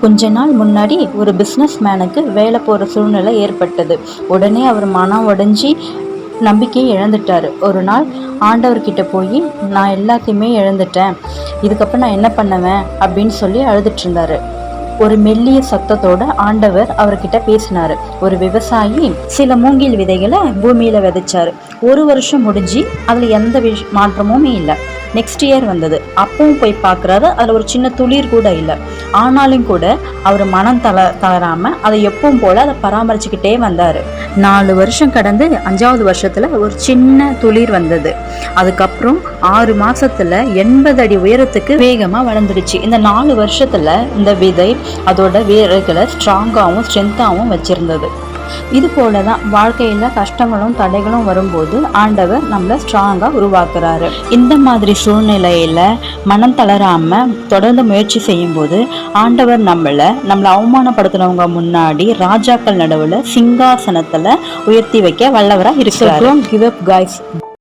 கொஞ்ச நாள் முன்னாடி ஒரு பிஸ்னஸ் மேனுக்கு வேலை போகிற சூழ்நிலை ஏற்பட்டது. உடனே அவர் மனம் உடஞ்சி நம்பிக்கையை இழந்துட்டார். ஒரு நாள் ஆண்டவர்கிட்ட போய் நான் எல்லாத்தையுமே இழந்துட்டேன். இதுக்கப்புறம் நான் என்ன பண்ணுவேன்? அப்படின்னு சொல்லி அழுதுட்டு ஒரு மெல்லிய சத்தத்தோட ஆண்டவர் அவர்கிட்ட பேசினாரு. ஒரு விவசாயி சில மூங்கில் விதைகளை பூமியில் விதைச்சார். ஒரு வருஷம் முடிஞ்சு அதில் எந்த விஷ் மாற்றமுமே இல்லை. நெக்ஸ்ட் இயர் வந்தது. அப்பவும் போய் பார்க்குறாரு. அதில் ஒரு சின்ன துளிர் கூட இல்லை. ஆனாலும் கூட அவர் மனம் தள தளராமல் அதை எப்பவும் போல் அதை பராமரிச்சுக்கிட்டே வந்தார். நாலு வருஷம் கடந்து அஞ்சாவது வருஷத்தில் ஒரு சின்ன துளிர் வந்தது. அதுக்கப்புறம் ஆறு மாதத்தில் எண்பது அடி உயரத்துக்கு வேகமாக வளர்ந்துடுச்சு. இந்த நாலு வருஷத்தில் இந்த விதை அதோட வேர்களை ஸ்ட்ராங்காகவும் ஸ்ட்ரென்த்தாகவும் வச்சுருந்தது. இது போல தான் வாழ்க்கையில் கஷ்டங்களும் தடைகளும் வரும்போது ஆண்டவர் நம்மளை ஸ்ட்ராங்காக உருவாக்குறாரு. இந்த மாதிரி சூழ்நிலையில் மனம் தளராம தொடர்ந்து முயற்சி செய்யும்போது ஆண்டவர் நம்மளை நம்மளை அவமானப்படுத்தினவங்க முன்னாடி ராஜாக்கள் நடுவில் சிங்காசனத்தில் உயர்த்தி வைக்க வல்லவராக இருக்கிறார். Give up guys